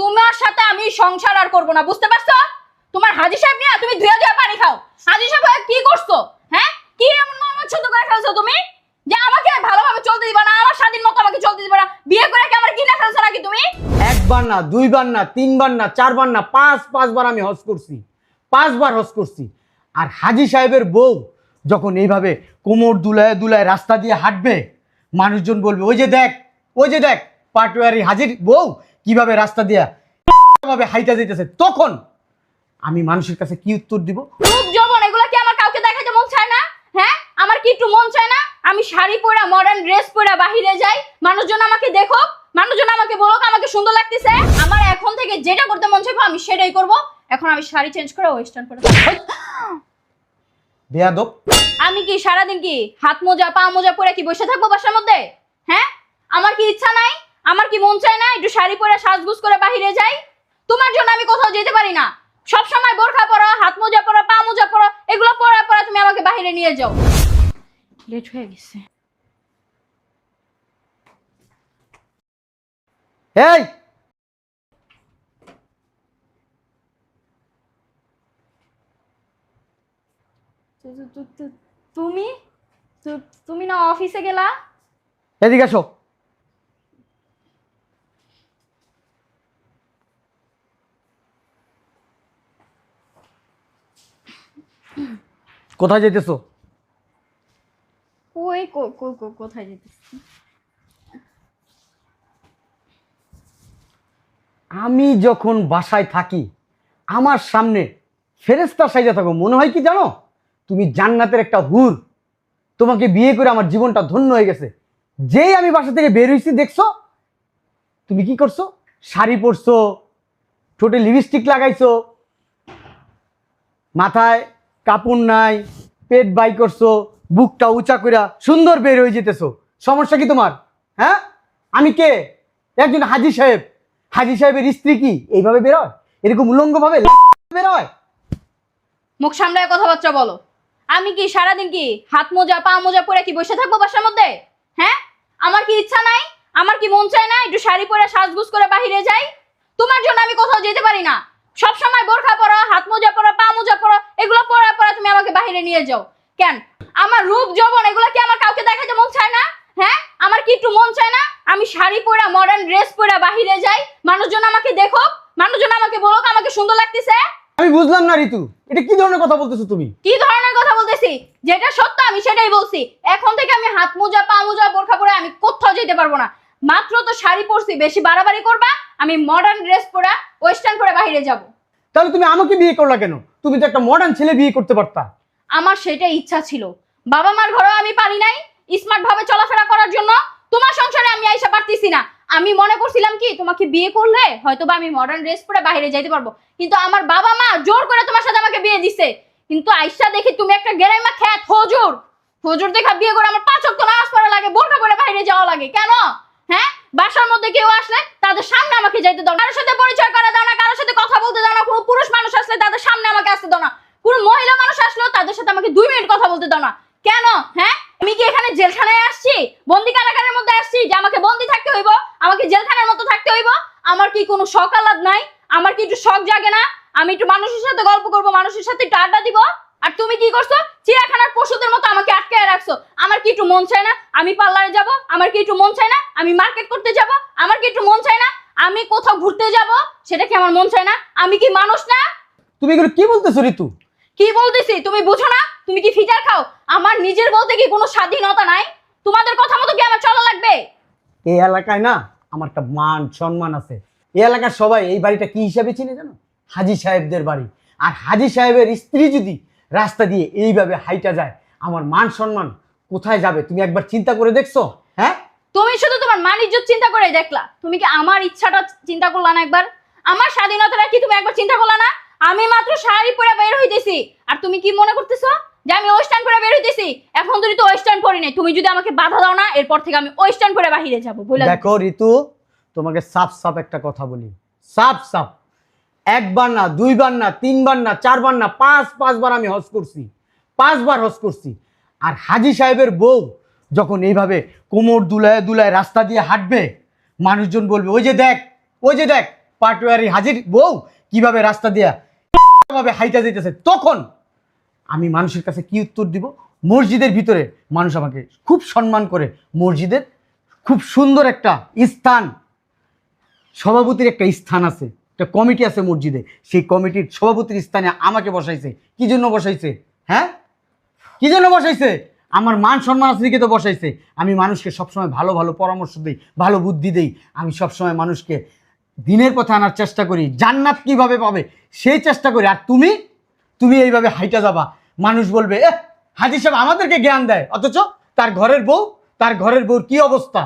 তোমার সাথে আমি সংসার আর করব না, বুঝতে পারছ? তোমার হাজি সাহেব নিয়ে তুমি ধুয়ে ধুয়ে পানি খাও। হাজি সাহেব কি করছ হ্যাঁ? কি এমন মর্মচ্ছুত করে ফেলছো তুমি? যে আমাকে ভালোভাবে চলতে দিবা না, আমার স্বাধীন মতো আমাকে চলতে দিবা না। বিয়ে করে কি আমার কিনা ফেলছো নাকি তুমি? একবার না, দুইবার না, তিনবার না, চারবার না, পাঁচ, পাঁচবার আমি হজ করছি। পাঁচবার হজ করছি। আর হাজি সাহেবের বউ যখন এইভাবে কোমর দুলায় দুলায় রাস্তা দিয়ে হাঁটবে, মানুষজন বলবে, ওই যে দেখ, ওই যে দেখ, পাটোয়ারি হাজির বউ কীভাবে রাস্তা দিয়া ভাবে হাইটা যেতেছে তখন আমি মানুষের কাছে কি উত্তর দিব? রূপ যৌবন এগুলো কি আমার কাউকে দেখাতে মন চায় না? হ্যাঁ? আমার কি একটু মন চায় না? আমি শাড়ি পরা মডার্ন ড্রেস পরা বাহিরে যাই মানুষজন আমাকে দেখো মানুষজন আমাকে বলুক আমাকে সুন্দর লাগতেছে। আমার এখন থেকে যেটা করতে মন চাইব আমি সেটাই করব। এখন আমি শাড়ি চেঞ্জ করে ওয়েস্টার্ন পরে। বেয়াদব। আমি কি সারাদিন কি হাত মোজা পা মোজা পরে কি বসে থাকব বাসার মধ্যে? হ্যাঁ আমার কি ইচ্ছা নাই আমার কি মন চায় না একটু শাড়ি পরে সাজগুজ করে বাহিরে যাই। তোমার জন্য আমি কোথাও যেতে পারি না। সব সময় বোরখা পরো হাত মোজা পরো পা মোজা পরো এগুলো পরে পরে তুমি আমাকে বাহিরে নিয়ে যাও। লেট হয়ে গেছে। এই! তুমি? তুমি না অফিসে গেলা? এদিকে আসো। কোথায় যেতেছো? কই কো- কো- কো- কোথায় যেতেছি? আমি যখন বাসায় থাকি আমার সামনে ফেরেস্তার সাইজে থাকো। মনে হয় কি জানো? তুমি জান্নাতের একটা হুর। তোমাকে বিয়ে করে আমার জীবনটা ধন্য হয়ে গেছে। যেই আমি বাসা থেকে বের হয়েছি দেখছ? তুমি কি করছ? শাড়ি পরছো ঠোঁটে লিপস্টিক লাগাইছো মাথায় কাপড় নাই, পেট বাই করছ, বুকটা উঁচা কইরা সুন্দর বের হয়ে যেতেছো। সমস্যা কি তোমার? হ্যাঁ? আমি কে? একজন হাজি সাহেব। হাজি সাহেবের স্ত্রী কি? এইভাবে বেরোয় এরকম উলঙ্গভাবে বেরোয় মুখ সামলায় কথাবার্তা বলো। আমি কি সারাদিন কি হাত মোজা, পা মোজা পরে কি বসে থাকব বাসার মধ্যে? হ্যাঁ? আমার কি ইচ্ছা নাই? আমার কি মন চায় না একটু শাড়ি পরে সাজগুজ করে বাহিরে যাই? তোমার জন্য আমি কোথাও যেতে পারি না। সব সময় বোরখা পরা, হাত মোজা পরো এগুলো পরে পরে তুমি আমাকে বাহিরে নিয়ে যাও। কেন? আমার রূপ যৌবন এগুলো কি আমার কাউকে দেখাতে মন চায় না? হ্যাঁ? আমার কি একটু মন চায় না? আমি শাড়ি পরা মডার্ন ড্রেস পরা বাহিরে যাই মানুষজন আমাকে দেখো মানুষজন আমাকে বলুক আমাকে সুন্দর লাগতেছে? আমি বুঝলাম না ঋতু। এটা কি ধরনের কথা বলতেছো তুমি? কি ধরনের কথা বলতেছি? যেটা সত্য আমি সেটাই বলছি। এখন থেকে আমি হাত মোজা পা মোজা বোরখা পরে আমি কোথাও যেতে পারব না। মাত্র তো শাড়ি পরছি বেশি বাড়াবাড়ি করবা আমি মডার্ন ড্রেস পরা ওয়েস্টার্ন পরে বাইরে যাব। তাহলে তুমি আমাকে বিয়ে করলা কেন? তুমি তো একটা মডার্ন ছেলে বিয়ে করতে পারতা। আমার সেটা ইচ্ছা ছিল। বাবা মার ঘরেও আমি পারি নাই স্মার্ট ভাবে চলাফেরা করার জন্য। তোমার সংসারে আমি আইসা পারতেছি না। আমি মনে করছিলাম কি, তোমাকে বিয়ে করলে হয়তো বা আমি মডার্ন ড্রেস পরে বাইরে যাইতে পারব। কিন্তু আমার বাবা মা জোর করে তোমার সাথে আমাকে বিয়ে দিছে। কিন্তু আইসা দেখি তুমি একটা গেরাইমা খ্যাত হজুর। হজুর দেখা বিয়ে করে আমার পাঁচ অক্ট নামাজ পড়া লাগে, বোরখা করে বাইরে যাওয়া লাগে। কেন? হ্যাঁ? বাসার মধ্যে কেউ আসলে তাদের সামনে আমাকে যাইতে দাও কারোর সাথে পরিচয় করা দাও না, কারোর সাথে কথা বলতে দাও না, কোনো পুরুষ মানুষ আসলে তাদের সামনে আমাকে আসতে দাও না। কোনো মহিলা মানুষ আসলো তাদের সাথে আমাকে দুই মিনিট কথা বলতে দাও না। কেন? হ্যাঁ? আমি কি এখানে জেলখানায় আসছি? বন্দি কারাগারের মধ্যে আসছি যে আমাকে বন্দি থাকতে হইব? আমাকে জেলখানার মতো থাকতে হইব? আমার কি কোনো শখ আহ্লাদ নাই? আমার কি একটু শখ জাগে না? আমি একটু মানুষের সাথে গল্প করব, মানুষের সাথে একটু আড্ডা দিব? আর তুমি কি করছ? চিড়িয়াখানার পশুদের মতো আমাকে আটকায় রাখছো। আমার কি একটু মন চায় না? আমি পার্লারে যাব? আমার কি একটু মন চায় না? আমি মার্কেট করতে যাব? আমার কি একটু মন চায় না? আমি কোথাও ঘুরতে যাব? সেটা কি আমার মন চায় না? আমি কি মানুষ না? তুমি এগুলো কি বলতেছো, ঋতু? কি বলতেছি? তুমি বুঝো না? তুমি কি ফিচার খাও? আমার নিজের বলতে কি কোনো স্বাধীনতা নাই? তোমাদের কথা মতো কি আমার চলা লাগবে? এই এলাকায় না আমার একটা মান সম্মান আছে। এই এলাকার সবাই এই বাড়িটা কি হিসাবে চিনে জানো? হাজি সাহেবদের বাড়ি। আর হাজি সাহেবের স্ত্রী যদি রাস্তা দিয়ে এইভাবে হাইটা যায় আমার মান সম্মান কোথায় যাবে? তুমি একবার চিন্তা করে দেখছ? হ্যাঁ? তুমি শুধু তোমার মান ইজ্জত চিন্তা করে দেখলা। তুমি কি আমার ইচ্ছাটা চিন্তা করলা না একবার? আমার স্বাধীনতাটা কি তুমি একবার চিন্তা করলা না? আমি মাত্র শাড়ি পরে বের হইতেছি। আর তুমি কি মনে করতেছো যে আমি ওয়েস্টার্ন পরে বের হইতেছি? এখন যদি তো ওয়েস্টার্ন পরি নাই। তুমি যদি আমাকে বাধা দাও না, এরপর থেকে আমি ওয়েস্টার্ন পরে বাহিরে যাব বলে দেখো, ঋতু, তোমাকে সাফ সাফ একটা কথা বলি। সাফ সাফ। একবার না, দুইবার না, তিনবার না, চারবার না, পাঁচ, পাঁচবার আমি হজ করছি। পাঁচবার হজ করছি। আর হাজি সাহেবের বউ যখন এইভাবে কোমর দুলায় দুলায় রাস্তা দিয়ে হাঁটবে, মানুষজন বলবে, ওই যে দেখ, ওই যে দেখ, পাটোয়ারি হাজির বউ কীভাবে রাস্তা দিয়া ভাবে হাইটা যেতেছে তখন আমি মানুষের কাছে কি উত্তর দিব? মসজিদের ভিতরে মানুষ আমাকে খুব সম্মান করে। মসজিদের খুব সুন্দর একটা স্থান, সভাপতির একটা স্থান আছে, একটা কমিটি আছে মসজিদে। সেই কমিটির সভাপতির স্থানে আমাকে বসাইছে। কি জন্য বসাইছে? হ্যাঁ? কি জন্য বসাইছে? আমার মান সম্মান আছে তো বসাইছে। আমি মানুষকে সবসময় ভালো ভালো পরামর্শ দিই, ভালো বুদ্ধি দিই। আমি সবসময় মানুষকে দিনের পথে আনার চেষ্টা করি জান্নাত কীভাবে পাবে সেই চেষ্টা করি। আর তুমি তুমি এইভাবে হাইটা যাবা। মানুষ বলবে এ হাজি সাহেব আমাদেরকে জ্ঞান দেয় অথচ তার ঘরের বউ তার ঘরের বউর কি অবস্থা?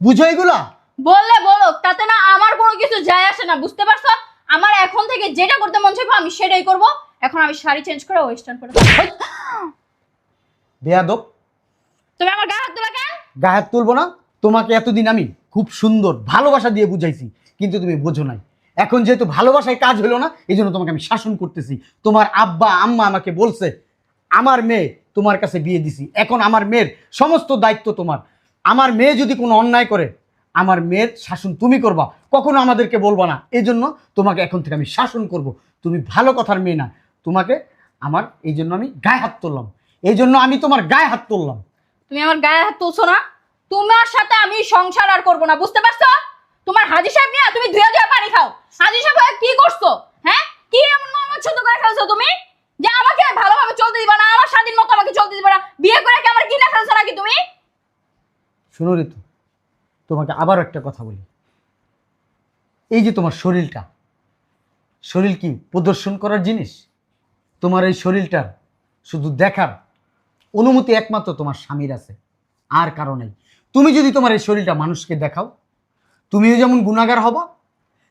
বুঝো এগুলা? বললে বলো তাতে না আমার কোনো কিছু যায় আসে না বুঝতে পারছ? আমার এখন থেকে যেটা করতে মন চাইব আমি সেটাই করব। এখন আমি শাড়ি চেঞ্জ করে ওয়েস্টার্ন করে বেয়াদব। তুমি আমার গায়ে হাত তোলা কেন? গায়ে হাত তুলবো না তোমাকে এতদিন আমি খুব সুন্দর ভালোবাসা দিয়ে বুঝাইছি, কিন্তু তুমি বোঝো নাই। এখন যেহেতু ভালোবাসায় কাজ হলো না এই জন্য তোমাকে আমি শাসন করতেছি। তোমার আব্বা, আম্মা আমাকে বলছে, আমার মেয়ে তোমার কাছে বিয়ে দিছি। এখন আমার মেয়ের সমস্ত দায়িত্ব তোমার। আমার মেয়ে যদি কোনো অন্যায় করে, আমার মেয়ের শাসন তুমি করবা। কখনো আমাদেরকে বলবা না। এই জন্য তোমাকে এখন থেকে আমি শাসন করব। তুমি ভালো কথার মেয়ে না। তোমাকে আমার এই জন্য আমি গায়ে হাত তুললাম। এই জন্য আমি তোমার গায়ে হাত তুললাম। তুমি আমার গায়ে হাত তুলছো না? তোমার সাথে আমি সংসার আর করব না, বুঝতে পারছ? তোমার হাজি সাহেব নিয়ে তুমি ধুয়ে ধুয়ে পানি খাও। হাজি সাহেব কি করছ হ্যাঁ? কি এমন ছোট করে ফেলছো তুমি? যে আমাকে ভালোভাবে চলতে দিবা না, আমার স্বাধীন মতো আমাকে চলতে দিবা না, বিয়ে করে কি আমার কিনে ফেলছো নাকি তুমি? শোনো ঋতু, তোমাকে আবার একটা কথা বলি। এই যে তোমার শরীরটা, শরীর কি প্রদর্শন করার জিনিস? তোমার এই শরীরটার শুধু দেখার অনুমতি একমাত্র তোমার স্বামীর আছে, আর কারণেই তুমি যদি তোমার এই শরীরটা মানুষকে দেখাও, তুমিও যেমন গুণাগার হবা,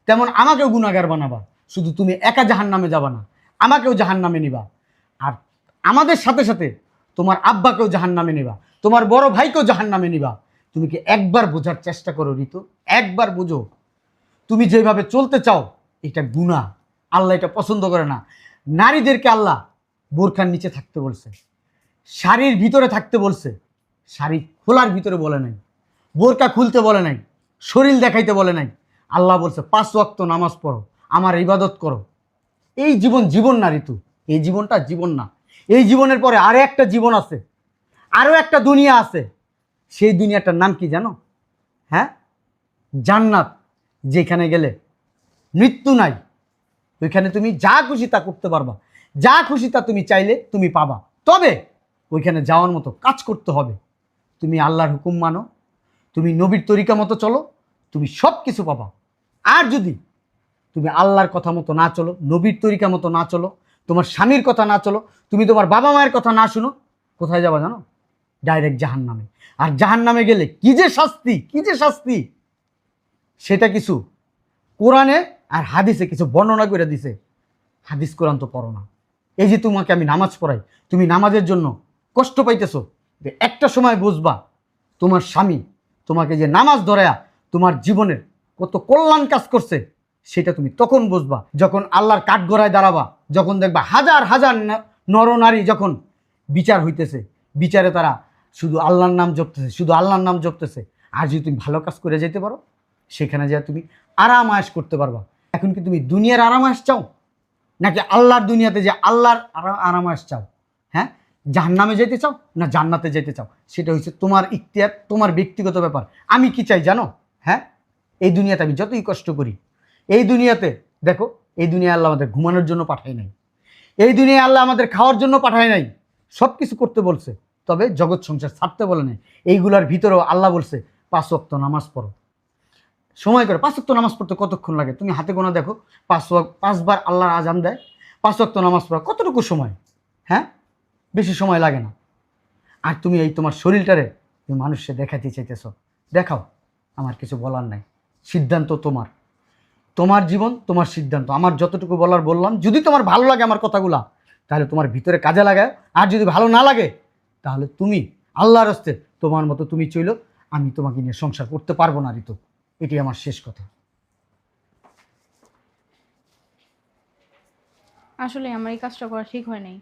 তেমন আমাকেও গুণাগার বানাবা। শুধু তুমি একা জাহান নামে যাবা না, আমাকেও জাহান নামে নিবা। আর আমাদের সাথে সাথে তোমার আব্বাকেও জাহান নামে নিবা, তোমার বড় ভাইকেও জাহান নামে নিবা। তুমি কি একবার বোঝার চেষ্টা করো, ঋতু? একবার বুঝো। তুমি যেভাবে চলতে চাও, এটা গুণা। আল্লাহ এটা পছন্দ করে না। নারীদেরকে আল্লাহ বোরখার নিচে থাকতে বলছে, শাড়ির ভিতরে থাকতে বলছে। শাড়ি খোলার ভিতরে বলে নাই, বোরকা খুলতে বলে নাই, শরীর দেখাইতে বলে নাই। আল্লাহ বলছে, পাঁচ ওয়াক্ত নামাজ পড়ো, আমার ইবাদত করো। এই জীবন জীবন না, ঋতু। এই জীবনটা জীবন না। এই জীবনের পরে আরও একটা জীবন আছে আরও একটা দুনিয়া আছে। সেই দুনিয়াটার নাম কি জানো? হ্যাঁ? জান্নাত, যেখানে গেলে মৃত্যু নাই। ওইখানে তুমি যা খুশি তা করতে পারবা। যা খুশি তা তুমি চাইলে তুমি পাবা। তবে ওইখানে যাওয়ার মতো কাজ করতে হবে। তুমি আল্লাহর হুকুম মানো, তুমি নবীর তরিকা মতো চলো, তুমি সব কিছু পাবা। আর যদি তুমি আল্লাহর কথা মতো না চলো, নবীর তরিকা মতো না চলো, তোমার স্বামীর কথা না চলো, তুমি তোমার বাবা মায়ের কথা না শুনো, কোথায় যাবা জানো? ডাইরেক্ট জাহান নামে আর জাহান নামে গেলে কি যে শাস্তি, কি যে শাস্তি? সেটা কিছু কোরআনে আর হাদিসে কিছু বর্ণনা করে দিছে। হাদিস কোরআন তো পড়ো না। এই যে তোমাকে আমি নামাজ পড়াই, তুমি নামাজের জন্য কষ্ট পাইতেছো যে একটা সময় বুঝবা, তোমার স্বামী তোমাকে যে নামাজ ধরায়া তোমার জীবনের কত কল্যাণ কাজ করছে, সেটা তুমি তখন বুঝবা। যখন আল্লাহর কাঠগড়ায় দাঁড়াবা, যখন দেখবা হাজার হাজার নরনারী যখন বিচার হইতেছে, বিচারে তারা শুধু আল্লাহর নাম জপতেছে, শুধু আল্লাহর নাম জপতেছে। আর যদি তুমি ভালো কাজ করে যেতে পারো, সেখানে যা তুমি আরাম আয়েশ করতে পারবা। এখন কি তুমি দুনিয়ার আরাম আয়েশ চাও? নাকি আল্লাহর দুনিয়াতে যে আল্লাহর আরাম আয়েশ চাও? হ্যাঁ? জাহান্নামে যেতে চাও না জান্নাতে যেতে চাও? সেটা হচ্ছে তোমার ইখতিয়ার, তোমার ব্যক্তিগত ব্যাপার। আমি কি চাই জানো? হ্যাঁ? এই দুনিয়াতে আমি যতই কষ্ট করি, এই দুনিয়াতে, দেখো, এই দুনিয়া আল্লাহ আমাদের ঘুমানোর জন্য পাঠায় নাই। এই দুনিয়া আল্লাহ আমাদের খাওয়ার জন্য পাঠায় নাই। সব কিছু করতে বলছে, তবে জগৎ সংসার ছাড়তে বলে নাই। এইগুলার ভিতরেও আল্লাহ বলছে, পাঁচ ওয়াক্ত নামাজ পড়ো। সময় করে, পাঁচ ওয়াক্ত নামাজ পড়তে কতক্ষণ লাগে? তুমি হাতে গোনা দেখো, পাঁচ পাঁচবার আল্লাহর আজান দেয়, পাঁচ ওয়াক্ত নামাজ পড়া। কতটুকু সময়? হ্যাঁ? বেশি সময় লাগে না। আর তুমি এই তোমার শরীরটারে তুমি মানুষকে দেখাতে চাইতেছো। দেখাও, আমার কিছু বলার নাই। সিদ্ধান্ত তোমার। তোমার জীবন, তোমার সিদ্ধান্ত। আমার যতটুকু বলার বললাম, যদি তোমার ভালো লাগে আমার কথাগুলা, তাহলে তোমার ভিতরে কাজে লাগায় আর যদি ভালো না লাগে, তাহলে তুমি আল্লাহর হস্তে তোমার মতো তুমি চইলো, আমি তোমাকে নিয়ে সংসার করতে পারব না, ঋতু। এটি আমার শেষ কথা। আসলে আমার এই কাজটা করা ঠিক হয় নাই।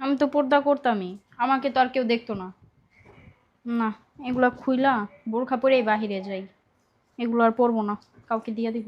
আমি তো পর্দা করতামই। আমাকে তো আর কেউ দেখতো না। না, এগুলা খুইলা বোরখা পরেই বাহিরে যাই। এগুলো আর পরবো না। কাউকে দিয়ে দিব।